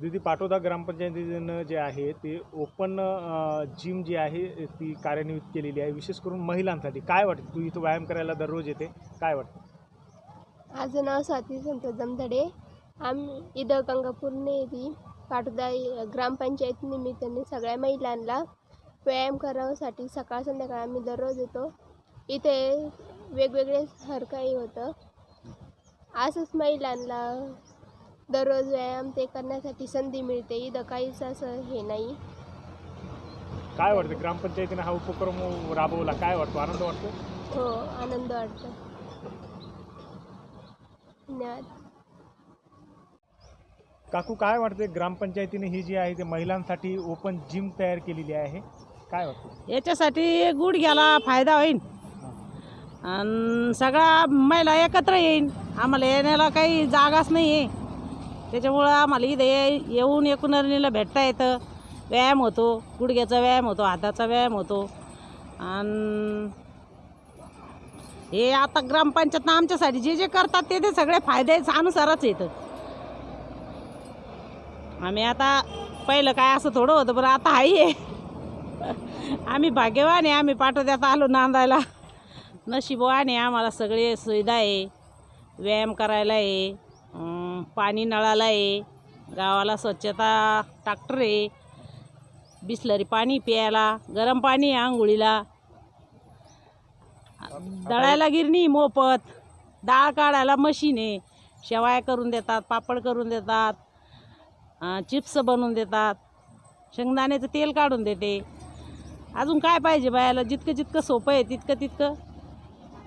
दीदी पाटोदा ग्रामपंचायतीनं जे आहे ते ओपन जिम जी आहे ती कार्यान्वित केलेली आहे. विशेष करून महिलांसाठी. काय वाटतं? तू इथं व्यायाम करायला दररोज येते. काय वाटतं? माझं नाव स्वाती संतोष जमधडे आम्ही इथं गंगापूरने येते. पाटोदा ग्रामपंचायत निमित्ताने सगळ्या महिलांना व्यायाम करावासाठी सकाळ संध्याकाळ आम्ही दररोज येतो. इथे वेगवेगळे हर काही होतं. असंच महिलांना दररोज व्यायाम ते करण्यासाठी संधी मिळते. इथं काहीच असं हे नाही. काय वाटतं? ग्रामपंचायतीनं हा उपक्रम राबवला. काय वाटतो? आनंद वाटतो? हो आनंद वाटतो. धन्यवाद. काकू काय वाटते ग्रामपंचायतीने ही जी आहे ते महिलांसाठी ओपन जिम तयार केलेली आहे. काय वाटतं? याच्यासाठी गुडघ्याला फायदा होईल आणि सगळ्या महिला एकत्र येईन. आम्हाला येण्याला काही जागाच नाही आहे त्याच्यामुळं आम्हाला इथे ये- येऊन एकूणला भेटता येतं. व्यायाम होतो गुडघ्याचा व्यायाम होतो हाताचा व्यायाम होतो. आणि हे आता ग्रामपंचायत आमच्यासाठी जे जे करतात ते ते सगळे फायद्याच्या अनुसारच येतं आम्ही आता पहिलं काय असं थोडं होतं बरं आता आहे. आम्ही भाग्यवान आहे आम्ही पाठवत्यात आलो नांदायला. नशीबवान आहे आम्हाला सगळे सुविधा आहे. व्यायाम करायला आहे. पाणी नळाला आहे गावाला स्वच्छता टाक्टर आहे बिसलरी पाणी प्यायला गरम पाणी आहे आंघोळीला. दळायला गिरणी मोफत डाळ काढायला मशीन आहे. शेवाया करून देतात पापड करून देतात चिप्स बनवून देतात. शेंगदाण्याचं तेल काढून देते. अजून काय पाहिजे बायाला? जितकं जितकं सोपं आहे तितकं तितकं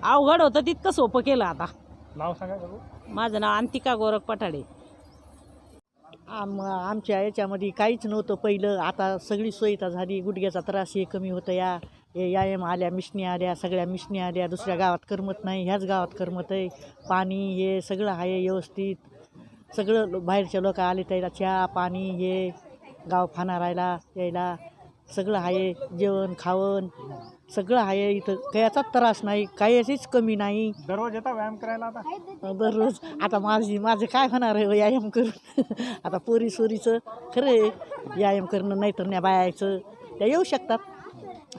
अवघड होतं तितकं सोपं केलं आता. नाव सांगा काकू माझं नाव अंतिका गोरख पठाडे. आम आमच्या याच्यामध्ये काहीच नव्हतं पहिलं. आता सगळी सोयीता झाली. गुडघ्याचा त्रास हे कमी होतं. या हे यायम आल्या मिशनी आल्या सगळ्या मिशनी आल्या. दुसऱ्या गावात करमत नाही. ह्याच गावात करमत आहे. पाणी हे सगळं आहे व्यवस्थित. सगळं बाहेरचे लोक आले त्याला चहा पाणी हे गाव फानारायला यायला. सगळं आहे जेवण खावण सगळं आहे इथं. कायाचाच त्रास नाही काहीच कमी नाही. दररोज येता व्यायाम करायला आता? दररोज. आता माझी माझं काय होणार आहे व्यायाम करून? आता पोरी सोरीचं खरं आहे व्यायाम करणं नाही तर नाही बायाचं त्या येऊ शकतात.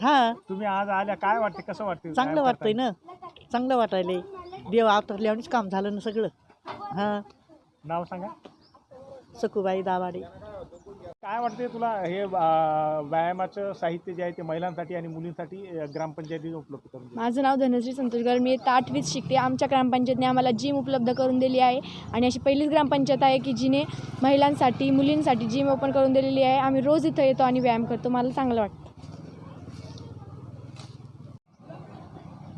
हां. तुम्ही आज आल्या काय वाटते कसं वाटते चांगलं वाटतंय ना? चांगलं वाटायलंय. देव अवतरल्यानेच काम झालं ना सगळं. हां. नाव सांगा. सखूबाई दावाडे काय वाटते तुला हे व्यायामाचं साहित्य जे आहे ते महिलांसाठी आणि मुलींसाठी अं, ग्रामपंचायतीने उपलब्ध करून माझं नाव धनश्री संतोषकर मी आता आठवीत शिकते. आमच्या ग्रामपंचायतने आम्हाला जिम उपलब्ध करून दिली आहे. आणि अशी पहिलीच ग्रामपंचायत आहे की जिने महिलांसाठी मुलींसाठी जिम ओपन करून दिलेली आहे. आम्ही रोज इथं येतो आणि व्यायाम करतो. मला चांगलं वाटतं.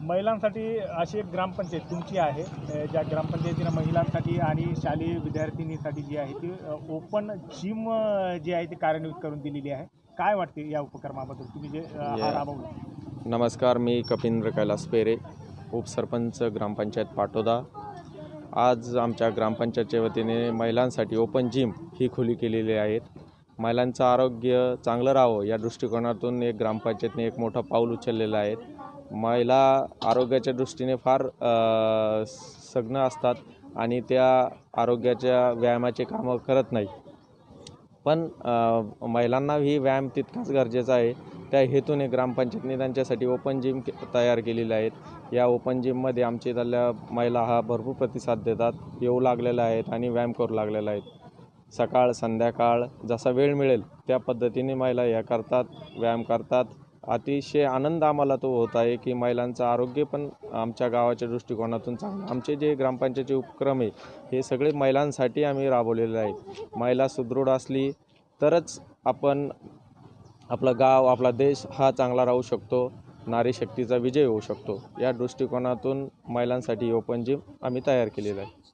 महिलांसाठी अशी एक ग्रामपंचायत तुमची आहे ज्या ग्रामपंचायतीनं महिलांसाठी आणि शालेय विद्यार्थिनीसाठी जी आहे ती ओपन जिम जी आहे ती कार्यान्वित करून दिलेली आहे. काय वाटते या उपक्रमाबद्दल? तुम्ही जे हा राबवला. नमस्कार मी कपिंद्र कैलास पेरे उपसरपंच ग्रामपंचायत पाटोदा. आज आमच्या ग्रामपंचायतच्या वतीने महिलांसाठी ओपन जिम ही खुली केलेली आहेत. महिलांचं आरोग्य चांगलं राहावं या दृष्टिकोनातून एक ग्रामपंचायतने एक मोठं पाऊल उचललेलं आहे. महिला आरोग्याच्या दृष्टीने फार सग्न असतात आणि त्या आरोग्याच्या व्यायामाचे कामं करत नाही पण महिलांना ही व्यायाम तितकाच गरजेचा आहे. त्या हेतूने ग्रामपंचायतने त्यांच्यासाठी ओपन जिम तयार केलेले आहेत. या ओपन जिममध्ये आमच्या इथल्या महिला हा भरपूर प्रतिसाद देतात. येऊ लागलेल्या आहेत आणि व्यायाम करू लागलेल्या आहेत सकाळ संध्याकाळ जसा वेळ मिळेल त्या पद्धतीने महिला या करतात व्यायाम करतात. अतिशय आनंद आम्हाला तो होत आहे की महिलांचं आरोग्य पण आमच्या गावाच्या दृष्टिकोनातून चांगलं आमचे जे ग्रामपंचायतचे उपक्रम आहे हे सगळे महिलांसाठी आम्ही राबवलेले आहेत महिला सुदृढ असली तरच आपण आपलं गाव आपला देश हा चांगला राहू शकतो नारी शक्तीचा विजय होऊ शकतो. या दृष्टिकोनातून महिलांसाठी ओपन जिम आम्ही तयार केलेलं आहे.